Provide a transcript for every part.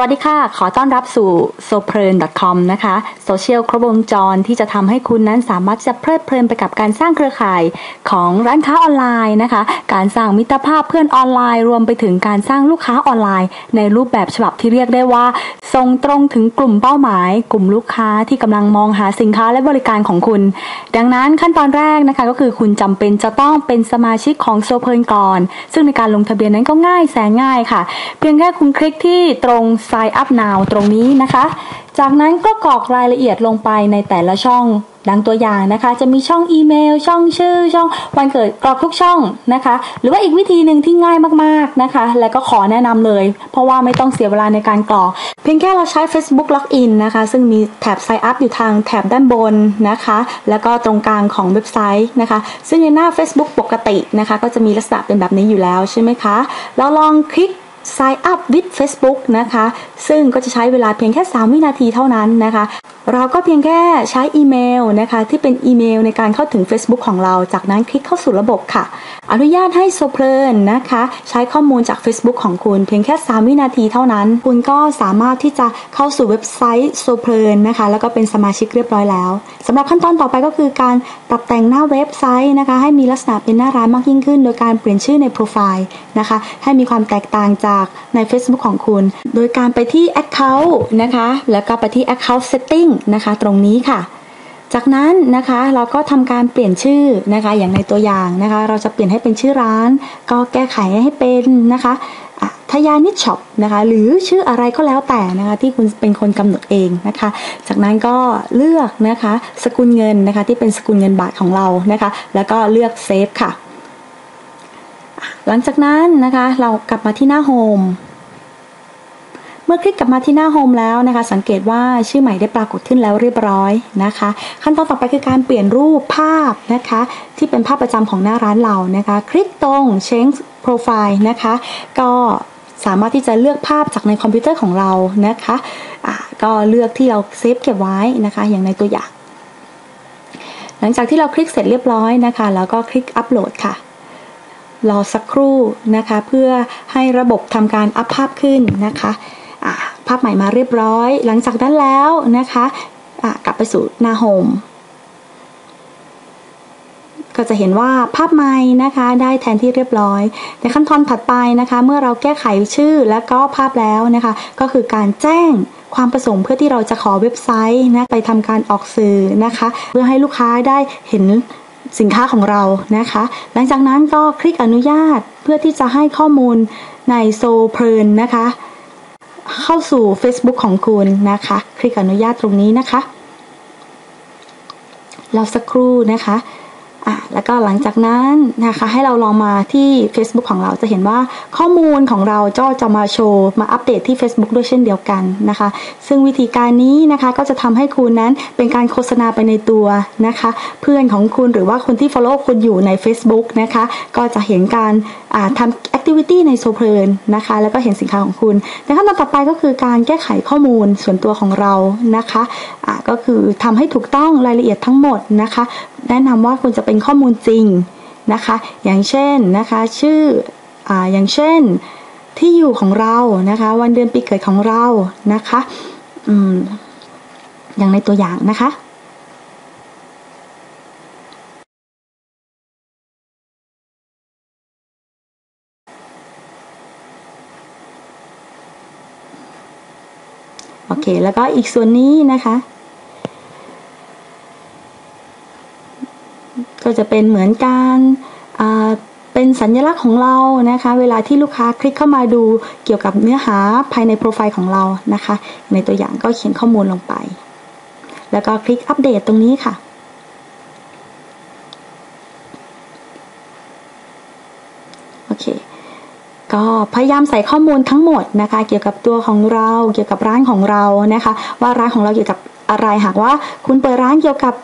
วัสดีค่ะ ขอต้อนรับสู่ s o p r e n c o m นะคะโซเชียลครบวงจรที่จะทำให้คุณนั้นสามารถจะเพลิดเพลินไปกับการสร้างเครือข่ายของร้านค้าออนไลน์นะคะ การสร้างมิตรภาพเพื่อนออนไลน์ รวมไปถึงการสร้างลูกค้าออนไลน์ ในรูปแบบฉบับที่เรียกได้ว่าส่งตรงถึงกลุ่มเป้าหมาย กลุ่มลูกค้าที่กำลังมองหาสินค้าและบริการของคุณ ดังนั้นขั้นตอนแรกนะคะก็คือคุณจำเป็นจะต้องเป็นสมาชิกของโซเพลินก่อน ซึ่งในการลงทะเบียนนั้นก็ง่ายแสนง่ายค่ะ เพียงแค่คุณคลิกที่ตรง sign up now ตรงนี้นะคะ จากนั้นก็กรอกรายละเอียดลงไปในแต่ละช่องดังตัวอย่างนะคะ จะมีช่องอีเมล ช่องชื่อ ช่องวันเกิดกรอกทุกช่องนะคะ หรือว่าอีกวิธีหนึ่งที่ง่ายมากๆนะคะ และก็ขอแนะนำเลย เพราะว่าไม่ต้องเสียเวลาในการกรอก เพียงแค่เราใช้ Facebook Login นะคะ ซึ่งมีแถบ Sign Up อยู่ทางแถบด้านบนนะคะ แล้วก็ตรงกลางของเว็บไซต์นะคะ ซึ่งในหน้า Facebook ปกตินะคะ ก็จะมีลักษณะเป็นแบบนี้อยู่แล้วใช่ไหมคะ เราลองคลิก Sign up with Facebook นะคะ ซึ่งก็จะใช้เวลาเพียงแค่ 3 วินาทีเท่านั้นนะคะ เราก็เพียงแค่ใช้อีเมลนะคะ ที่เป็นอีเมลในการเข้าถึง Facebook ของเรา จากนั้นคลิกเข้าสู่ระบบค่ะอนุญาตให้โซเพลินนะคะ ใช้ข้อมูลจาก Facebook ของคุณเพียงแค่ 3 วินาทีเท่านั้น คุณก็สามารถที่จะเข้าสู่เว็บไซต์โซเพลินนะคะ แล้วก็เป็นสมาชิกเรียบร้อยแล้วสำหรับขั้นตอนต่อไปก็คือการปรับแต่งหน้าเว็บไซต์นะคะ ให้มีลักษณะเป็นหน้าร้านมากยิ่งขึ้น โดยการเปลี่ยนชื่อในโปรไฟล์นะคะ ให้มีความแตกต่างจากใน Facebook ของคุณ โดยการไปที่ Account นะคะ แล้วก็ไปที่ Account Setting นะคะ ตรงนี้ค่ะ จากนั้นนะคะเราก็ทำการเปลี่ยนชื่อนะคะอย่างในตัวอย่างนะคะ เราจะเปลี่ยนให้เป็นชื่อร้าน ก็แก้ไขให้เป็นนะคะทยานิชช็อปนะคะหรือชื่ออะไรก็แล้วแต่นะคะที่คุณเป็นคนกำหนดเองนะคะ จากนั้นก็เลือกนะคะสกุลเงินนะคะที่เป็นสกุลเงินบาทของเรานะคะ แล้วก็เลือกเซฟค่ะ หลังจากนั้นนะคะเรากลับมาที่หน้าโฮม เมื่อคลิกกลับมาที่หน้าโฮมแล้วนะคะ สังเกตว่าชื่อใหม่ได้ปรากฏขึ้นแล้วเรียบร้อยนะคะ ขั้นตอนต่อไปคือการเปลี่ยนรูปภาพนะคะ ที่เป็นภาพประจำของหน้าร้านเรานะคะ คลิกตรง change profile นะคะ ก็สามารถที่จะเลือกภาพจากในคอมพิวเตอร์ของเรานะคะะก็เลือกที่เราเซฟเก็บไว้นะคะ อย่างในตัวอย่าง หลังจากที่เราคลิกเสร็จเรียบร้อยนะคะ แล้วก็คลิกอัปโหลดค่ะรอสักครู่นะคะ เพื่อให้ระบบทำการอัพภาพขึ้นนะคะ ภาพใหม่มาเรียบร้อย หลังจากนั้นแล้วนะคะะกลับไปสู่หน้าโฮมก็จะเห็นว่าภาพใหม่นะคะ ได้แทนที่เรียบร้อย ในขั้นตอนถัดไปนะคะ เมื่อเราแก้ไขชื่อและก็ภาพแล้วนะคะ ก็คือการแจ้งความประสงค์เพื่อที่เราจะขอเว็บไซต์นะไปทำการออกสื่อนะคะ เพื่อให้ลูกค้าได้เห็นสินค้าของเรานะคะ หลังจากนั้นก็คลิกอนุญาตเพื่อที่จะให้ข้อมูลในโซเพลินนะคะ เข้าสู่ Facebook ของคุณนะคะ คลิกอนุญาตตรงนี้นะคะ เราสักครู่นะคะ อะแล้วก็หลังจากนั้นนะคะให้เราลองมาที่ Facebook ของเราจะเห็นว่าข้อมูลของเราก็จะมาโชว์มาอัปเดตที่ Facebook ด้วยเช่นเดียวกันนะคะ ซึ่งวิธีการนี้นะคะก็จะทำให้คุณนั้นเป็นการโฆษณาไปในตัวนะคะ เพื่อนของคุณหรือว่าคนที่ follow คุณอยู่ใน Facebook นะคะ ก็จะเห็นการทำ activity ในโซเพลินนะคะ แล้วก็เห็นสินค้าของคุณในขั้นตอนต่อไปก็คือการแก้ไขข้อมูลส่วนตัวของเรานะคะะก็คือทำให้ถูกต้องรายละเอียดทั้งหมดนะคะ แนะนำว่าคุณจะเป็นข้อมูลจริงนะคะ อย่างเช่นนะคะชื่อออย่างเช่นที่อยู่ของเรานะคะ วันเดือนปีเกิดของเรานะคะออย่างในตัวอย่างนะคะโอเค แล้วก็อีกส่วนนี้นะคะ ก็จะเป็นเหมือนการเป็นสัญลักษณ์ของเรานะคะ เวลาที่ลูกค้าคลิกเข้ามาดูเกี่ยวกับเนื้อหาภายในโปรไฟล์ของเรานะคะ ในตัวอย่างก็เขียนข้อมูลลงไป แล้วก็คลิกอัปเดตตรงนี้ค่ะโอเคก็พยายามใส่ข้อมูลทั้งหมดนะคะ เกี่ยวกับตัวของเราเกี่ยวกับร้านของเรานะคะ ว่าร้านของเราเกี่ยวกับอะไรหากว่าคุณเปิดร้านเกี่ยวกับ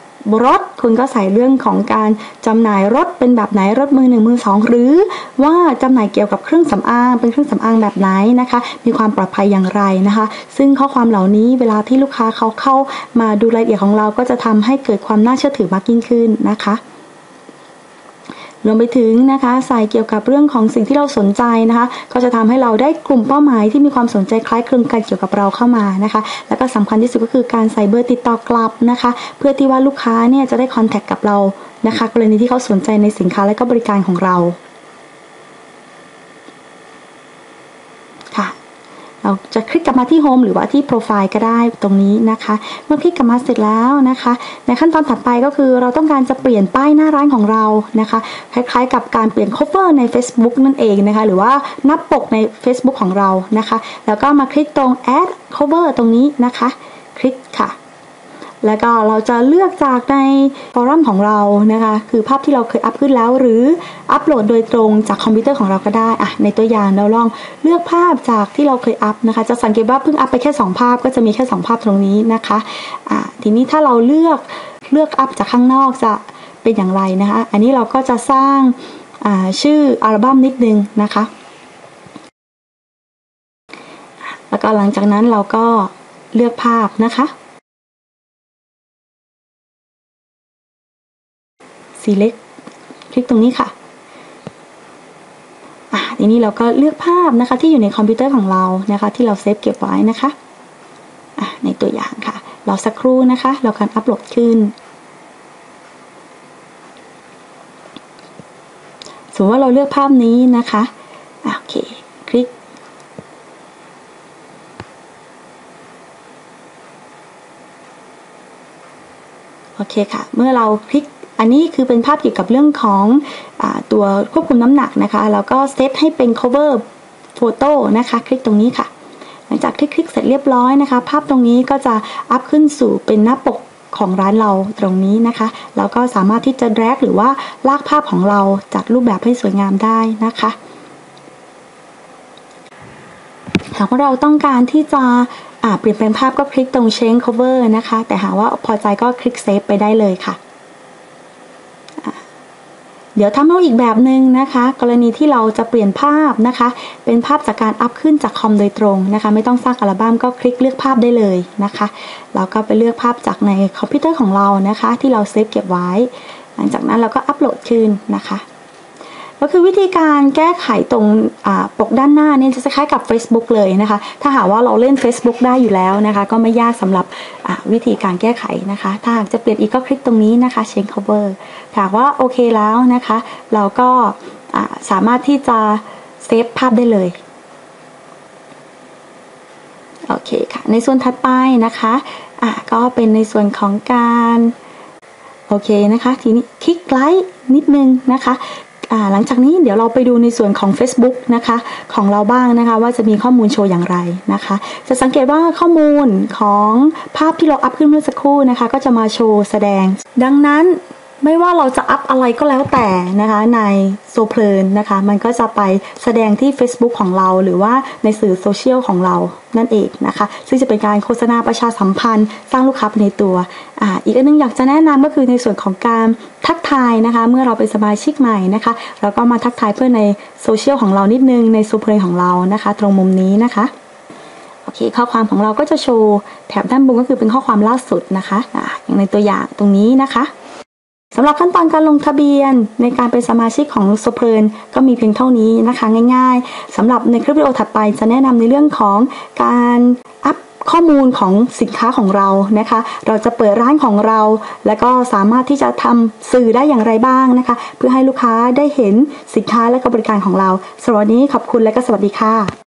รถ คุณก็ใส่เรื่องของการจำหน่ายรถเป็นแบบไหนรถมือหนึ่งมือสองหรือว่าจำหน่ายเกี่ยวกับเครื่องสำอางเป็นเครื่องสำอางแบบไหนนะคะ มีความปลอดภัยอย่างไรนะคะ ซึ่งข้อความเหล่านี้เวลาที่ลูกค้าเขาเข้ามาดูรายละเอียดของเราก็จะทำให้เกิดความน่าเชื่อถือมากยิ่งขึ้นนะคะ รวมไปถึงนะคะใส่เกี่ยวกับเรื่องของสิ่งที่เราสนใจนะคะ ก็จะทำให้เราได้กลุ่มเป้าหมายที่มีความสนใจคล้ายคลึงกันเกี่ยวกับเราเข้ามานะคะ แล้วก็สำคัญที่สุดก็คือการใส่เบอร์ติดต่อกลับนะคะ เพื่อที่ว่าลูกค้าเนี่ยจะได้คอนแทคกับเรานะคะกรณีที่เขาสนใจในสินค้าและก็บริการของเรา เราจะคลิกกลับมาที่โฮมหรือว่าที่โปรไฟล์ก็ได้ตรงนี้นะคะ เมื่อคลิกกลับมาเสร็จแล้วนะคะ ในขั้นตอนถัดไปก็คือเราต้องการจะเปลี่ยนป้ายหน้าร้านของเรานะคะ คล้ายๆ กับการเปลี่ยน cover ใน Facebook นั่นเองนะคะ หรือว่าหน้าปกใน Facebook ของเรานะคะ แล้วก็มาคลิกตรง add cover ตรงนี้นะคะ คลิกค่ะ แล้วก็เราจะเลือกจากในฟอรัมของเรานะคะ คือภาพที่เราเคยอัพขึ้นแล้ว หรืออัปโหลดโดยตรงจากคอมพิวเตอร์ของเราก็ได้อะในตัวอย่างเราลองเลือกภาพจากที่เราเคยอัพนะคะ จะสังเกตว่าเพิ่งอัพไปแค่ 2 ภาพ ก็จะมีแค่2ภาพตรงนี้นะคะอะทีนี้ถ้าเราเลือกเลือกอัพจากข้างนอกจะเป็นอย่างไรนะคะ อันนี้เราก็จะสร้างชื่ออัลบั้มนิดนึงนะคะ แล้วก็หลังจากนั้นเราก็เลือกภาพนะคะ สีเล็กคลิกตรงนี้ค่ะอะทีนี้เราก็เลือกภาพนะคะที่อยู่ในคอมพิวเตอร์ของเรานะคะที่เราเซฟเก็บไว้นะคะอะในตัวอย่างค่ะ เราสักครู่นะคะ เราการอัปโหลดขึ้นสมมติว่าเราเลือกภาพนี้นะคะโอเค คลิก โอเคค่ะ เมื่อเราคลิก อันนี้คือเป็นภาพเกี่ยวกับเรื่องของอตัวควบคุมน้ำหนักนะคะ แล้วก็เซตให้เป็น cover photo นะคะ คลิกตรงนี้ค่ะ หลังจากคลิกคลิกเสร็จเรียบร้อยนะคะ ภาพตรงนี้ก็จะอัพขึ้นสู่เป็นหน้าปกของร้านเราตรงนี้นะคะ แล้วก็สามารถที่จะ drag หรือว่าลากภาพของเราจัดรูปแบบให้สวยงามได้นะคะหากว่าเราต้องการที่จะเปลี่ยนแปลงภาพก็คลิกตรง change cover นะคะ แต่หากว่าพอใจก็คลิก save ไปได้เลยค่ะ เดี๋ยวทำเอาอีกแบบหนึ่งนะคะ กรณีที่เราจะเปลี่ยนภาพนะคะ เป็นภาพจากการอัพขึ้นจากคอมโดยตรงนะคะ ไม่ต้องสร้างอัลบั้มก็คลิกเลือกภาพได้เลยนะคะแล้วก็ไปเลือกภาพจากในคอมพิวเตอร์ของเรานะคะ ที่เราเซฟเก็บไว้ หลังจากนั้นเราก็อัพโหลดคืนนะคะ ก็คือวิธีการแก้ไขตรงปกด้านหน้านี่จะคล้ายกับ Facebook เลยนะคะ ถ้าหากว่าเราเล่น Facebook ได้อยู่แล้วนะคะ ก็ไม่ยากสำหรับวิธีการแก้ไขนะคะ ถ้าหากจะเปลี่ยนอีกก็คลิกตรงนี้นะคะ change cover ถากว่าโอเคแล้วนะคะ เราก็สามารถที่จะเซฟภาพได้เลยโอเคค่ะ ในส่วนถัดไปนะคะะก็เป็นในส่วนของการโอเคนะคะ ทีนี้คลิกไลค์นิดนึงนะคะ หลังจากนี้เดี๋ยวเราไปดูในส่วนของ Facebook นะคะของเราบ้างนะคะว่าจะมีข้อมูลโชว์อย่างไรนะคะ จะสังเกตว่าข้อมูลของภาพที่เราอัพขึ้นเมื่อสักครู่นะคะ ก็จะมาโชว์แสดง ดังนั้น ไม่ว่าเราจะอัพอะไรก็แล้วแต่นะคะในโซเพลินนะคะ มันก็จะไปแสดงที่ Facebook ของเราหรือว่าในสื่อโซเชียลของเรานั่นเองนะคะ ซึ่งจะเป็นการโฆษณาประชาสัมพันธ์ สร้างลูกค้าในตัวอ่าอีกอันนึงอยากจะแนะนำก็คือในส่วนของการทักทายนะคะ เมื่อเราเป็นสมาชิกใหม่นะคะเราก็มาทักทายเพื่อในโซเชียลของเรานิดนึงในโซเพลินของเรานะคะ ตรงมุมนี้นะคะโอเคข้อความของเราก็จะโชว์แถบด้านบนก็คือเป็นข้อความล่าสุดนะคะอ่าอย่างในตัวอย่างตรงนี้นะคะ สำหรับขั้นตอนการลงทะเบียนในการเป็นสมาชิกของโซเพลินก็มีเพียงเท่านี้นะคะง่ายๆสำหรับในคลิปวิดีโอถัดไปจะแนะนำในเรื่องของการอัพข้อมูลของสินค้าของเรานะคะ เราจะเปิดร้านของเรา และก็สามารถที่จะทำสื่อได้อย่างไรบ้างนะคะ เพื่อให้ลูกค้าได้เห็นสินค้าและก็บริการของเราสวัสดีขอบคุณและก็สวัสดีค่ะ